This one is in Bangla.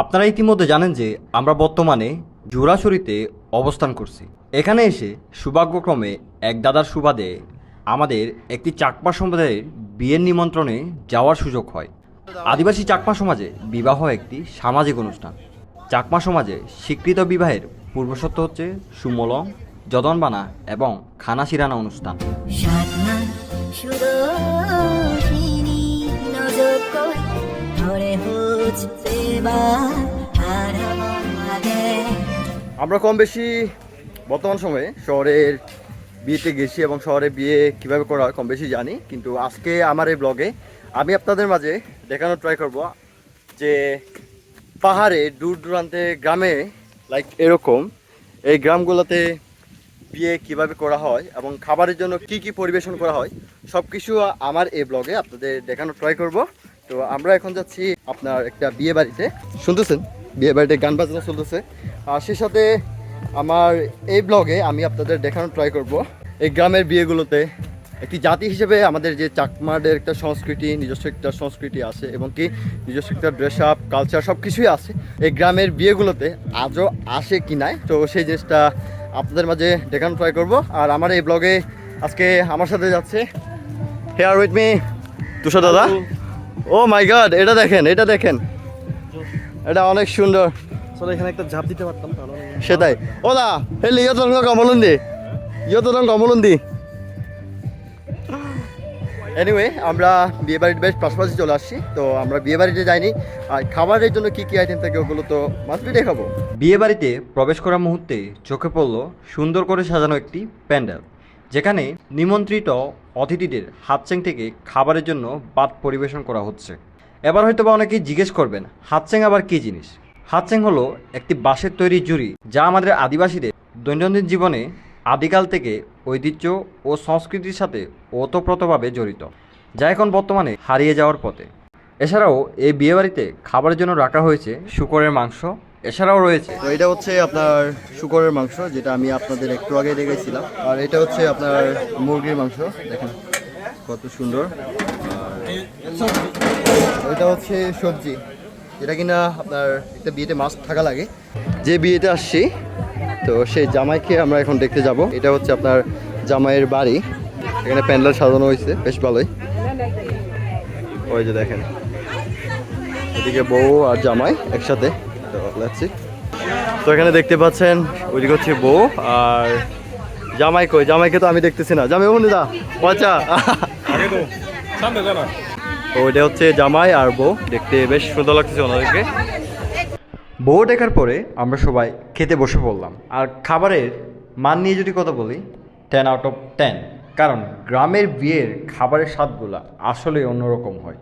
আপনারা ইতিমধ্যে জানেন যে আমরা বর্তমানে জোড়াশড়িতে অবস্থান করছি। এখানে এসে সৌভাগ্যক্রমে এক দাদার সুবাদে আমাদের একটি চাকমা সম্প্রদায়ের বিয়ের নিমন্ত্রণে যাওয়ার সুযোগ হয়। আদিবাসী চাকমা সমাজে বিবাহ একটি সামাজিক অনুষ্ঠান। চাকমা সমাজে স্বীকৃত বিবাহের পূর্বশর্ত হচ্ছে সুমলং, যদনবানা এবং খানা শিরানা অনুষ্ঠান আমরা কম বেশি বর্তমান সময়ে শহরের বিয়েতে গেছি এবং শহরে বিয়ে কীভাবে করা হয় কম বেশি জানি, কিন্তু আজকে আমার এই ব্লগে আমি আপনাদের মাঝে দেখানোর ট্রাই করব যে পাহাড়ে দূর দূরান্তে গ্রামে লাইক এরকম, এই গ্রামগুলোতে বিয়ে কীভাবে করা হয় এবং খাবারের জন্য কি কি পরিবেশন করা হয় সব কিছু আমার এই ব্লগে আপনাদের দেখানোর ট্রাই করব। তো আমরা এখন যাচ্ছি আপনার একটা বিয়ে বাড়িতে। শুনতেছেন? বিয়ে বাড়িতে গান বাজনা চলতেছে। আর সেই সাথে আমার এই ব্লগে আমি আপনাদের দেখানোর ট্রাই করব। এই গ্রামের বিয়েগুলোতে একটি জাতি হিসেবে আমাদের যে চাকমাদের একটা সংস্কৃতি নিজস্ব একটা সংস্কৃতি আছে এবং কি নিজস্ব একটা ড্রেস আপ কালচার সব কিছুই আছে। এই গ্রামের বিয়েগুলোতে আজও আসে কি নাই? তো সেই জিনিসটা আপনাদের মাঝে দেখানোর ট্রাই করব। আর আমার এই ব্লগে আজকে আমার সাথে যাচ্ছে হেয়ার উইথ মি তুষার দাদা। ও মাই গড এটা দেখেন এটা দেখেন। এটা অনেক সুন্দর। আসলে এখানে একটা ঝাঁপ দিতে পারতাম তাহলে সেটাই। ওলা হেলি ইয়ত রঙ কমলন্দি ইয়ত রঙ কমলন্দি এনিওয়ে আমরা বিয়ে বাড়ির বেশ পাশাপাশি চলে আসছি তো আমরা বিয়ে বাড়িতে যাইনি। আর খাবারের জন্য কি কি আইটেম থাকে ওগুলো তো মাস্টবি দেখাবো। বিয়ে বাড়িতে প্রবেশ করার মুহূর্তে চোখে পড়ল সুন্দর করে সাজানো একটি প্যান্ডেল যেখানে নিমন্ত্রিত অতিথিদের হাতচেং থেকে খাবারের জন্য বাদ পরিবেশন করা হচ্ছে। এবার হয়তো বা অনেকেই জিজ্ঞেস করবেন হাতচেং আবার কী জিনিস? হাতচেং হলো একটি বাঁশের তৈরি জুড়ি যা আমাদের আদিবাসীদের দৈনন্দিন জীবনে আদিকাল থেকে ঐতিহ্য ও সংস্কৃতির সাথে ওতপ্রোতভাবে জড়িত, যা এখন বর্তমানে হারিয়ে যাওয়ার পথে। এছাড়াও এই বিয়েবাড়িতে খাবারের জন্য রাখা হয়েছে শুকরের মাংস, এছাড়াও রয়েছে তো এটা হচ্ছে আপনার শুকরের মাংস, যেটা আমি আপনাদের একটু আগে দেখেছিলাম আর এটা হচ্ছে আপনার মুরগির মাংস, দেখেন কত সুন্দর। এটা হচ্ছে সবজি। যেটা কিনা আপনার একটা বিয়েতে মাছ থাকা লাগে। যে বিয়েতে আসছি, তো সেই জামাইকে আমরা এখন দেখতে যাব। এটা হচ্ছে আপনার জামাইয়ের বাড়ি। এখানে প্যান্ডেল সাজানো হয়েছে, বেশ ভালোই। ওই যে দেখেন। এদিকে বউ আর জামাই একসাথে। তো লাগছি তো এখানে দেখতে পাচ্ছেন, ওইদিকে হচ্ছে বউ আর জামাই কই? জামাইকে তো আমি দেখতেছি না। জামাই বন্ধু দা আচ্ছা ওইটা হচ্ছে জামাই আর বউ। দেখতে বেশ সুন্দর লাগতেছে ওনাদেরকে। বউ দেখার পরে আমরা সবাই খেতে বসে পড়লাম। আর খাবারের মান নিয়ে যদি কথা বলি টেন আউট অফ টেন কারণ গ্রামের বিয়ের খাবারের স্বাদগুলো আসলে অন্যরকম হয়।